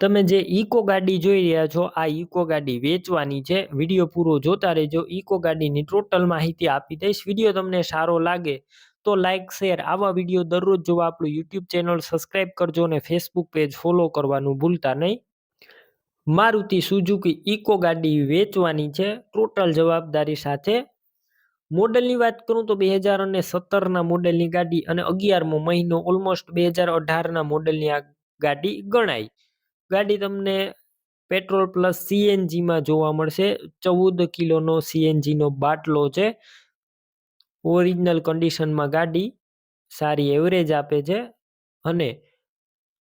તમે જે ઇકો ગાડી જોઈ રહ્યા છો, આ ઇકો ગાડી વેચવાની છે. વીડિયો પૂરો જોતા રહેજો. ઇકો ગાડીની ટોટલ માહિતી આપી દઈશ. વીડિયો તમને સારો લાગે તો લાઇક શેર આવા વીડિયો દરરોજ જોવા આપણું યુટ્યુબ ચેનલ સબસ્ક્રાઇબ કરજો અને ફેસબુક પેજ ફોલો કરવાનું ભૂલતા નહીં. મારુતિ સુઝુકી ઇકો ગાડી વેચવાની છે. ટોટલ જવાબદારી સાથે. મોડલની વાત કરું તો બે હજાર અને સત્તરના મોડલની ગાડી અને અગિયારમો મહિનો ઓલમોસ્ટ બે હજાર અઢારના મોડલની આ ગાડી ગણાય. ગાડી તમને પેટ્રોલ પ્લસ સીએનજીમાં જોવા મળશે. ચૌદ કિલોનો સીએનજીનો બાટલો છે. ઓરિજિનલ કન્ડિશનમાં ગાડી સારી એવરેજ આપે છે અને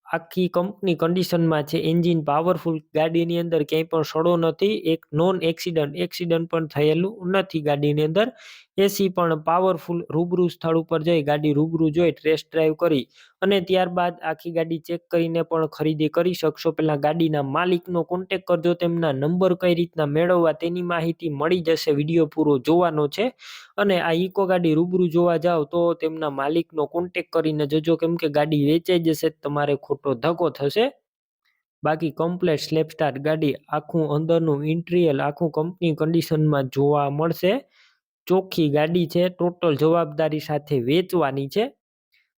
આખી કંપની કન્ડિશનમાં છે. એન્જિન પાવરફુલ ગાડીની અંદર ક્યાંય પણ સડો નથી. એક નોન એક્સિડન્ટ એક્સિડન્ટ પણ થયેલું નથી ગાડીની અંદર. એસી પણ પાવરફુલ રૂબરૂ સ્થળ ઉપર જઈ ગાડી રૂબરૂ જોઈ ટેસ્ટ ડ્રાઈવ કરી અને ત્યારબાદ આખી ગાડી ચેક કરીને પણ ખરીદી કરી શકશો. પહેલાં ગાડીના માલિકનો કોન્ટેક કરજો, તેમના નંબર કઈ રીતના મેળવવા તેની માહિતી મળી જશે વીડિયો પૂરો જોવાનો છે. અને આ ઇકો ગાડી રૂબરૂ જોવા જાઓ તો તેમના માલિકનો કોન્ટેક કરીને જજો, કેમ કે ગાડી વેચાઈ જશે, તમારે ખોટો ધક્કો થશે. બાકી કમ્પ્લેટ સ્લેપ સ્ટાર ગાડી આખું અંદરનું ઇન્ટિરિયર આખું કંપની કન્ડિશનમાં જોવા મળશે. ચોખ્ખી ગાડી છે, ટોટલ જવાબદારી સાથે વેચવાની છે.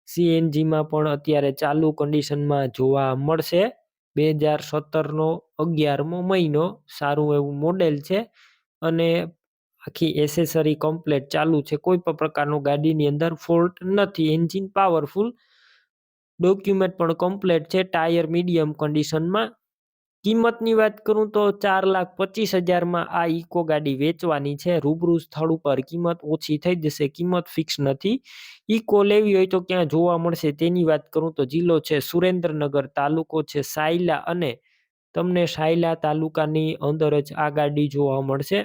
સીએનજીમાં પણ અત્યારે ચાલુ કન્ડિશનમાં જોવા મળશે. બે હજાર સત્તરનો અગિયારમો મહિનો, સારું એવું મોડેલ છે અને આખી એસેસરી કમ્પ્લેટ ચાલુ છે. કોઈ પણ પ્રકારનો ગાડીની અંદર ફોલ્ટ નથી એન્જિન પાવરફુલ ડોક્યુમેન્ટ પણ કમ્પ્લેટ છે ટાયર મીડિયમ કન્ડિશનમાં કિંમતની વાત કરું તો ચાર લાખ પચીસ હજારમાં આ ઇકો ગાડી વેચવાની છે. રૂબરૂ સ્થળ ઉપર કિંમત ઓછી થઈ જશે, કિંમત ફિક્સ નથી. ઇકો લેવી હોય તો ક્યાં જોવા મળશે તેની વાત કરું તો જિલ્લો છે સુરેન્દ્રનગર, તાલુકો છે સાયલા અને તમને સાયલા તાલુકાની અંદર જ આ ગાડી જોવા મળશે.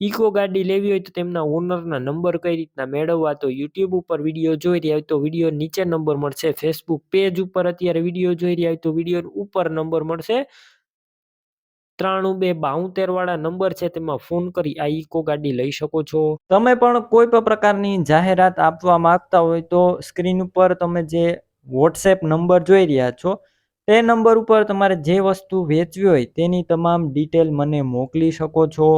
ઇકો ગાડી લેવી હોય તો તેમના ઓનરના નંબર કઈ રીતના મેળવવા તો યુટ્યુબ ઉપર વીડિયો જોઈ રહ્યા હોય તો વીડિયો નીચે નંબર મળશે. ફેસબુક પેજ ઉપર અત્યારે વીડિયો જોઈ રહ્યા હોય તો વીડિયો ઉપર નંબર મળશે. ત્રાણું બે બાઉતેર વાળા નંબર છે તેમાં ફોન કરી આ ઇકો ગાડી લઈ શકો છો. તમે પણ કોઈ પણ પ્રકારની જાહેરાત આપવા માંગતા હોય તો સ્ક્રીન ઉપર તમે જે વોટ્સએપ નંબર જોઈ રહ્યા છો, તે નંબર ઉપર તમારે જે વસ્તુ વેચવી હોય તેની તમામ ડિટેલ મને મોકલી શકો છો.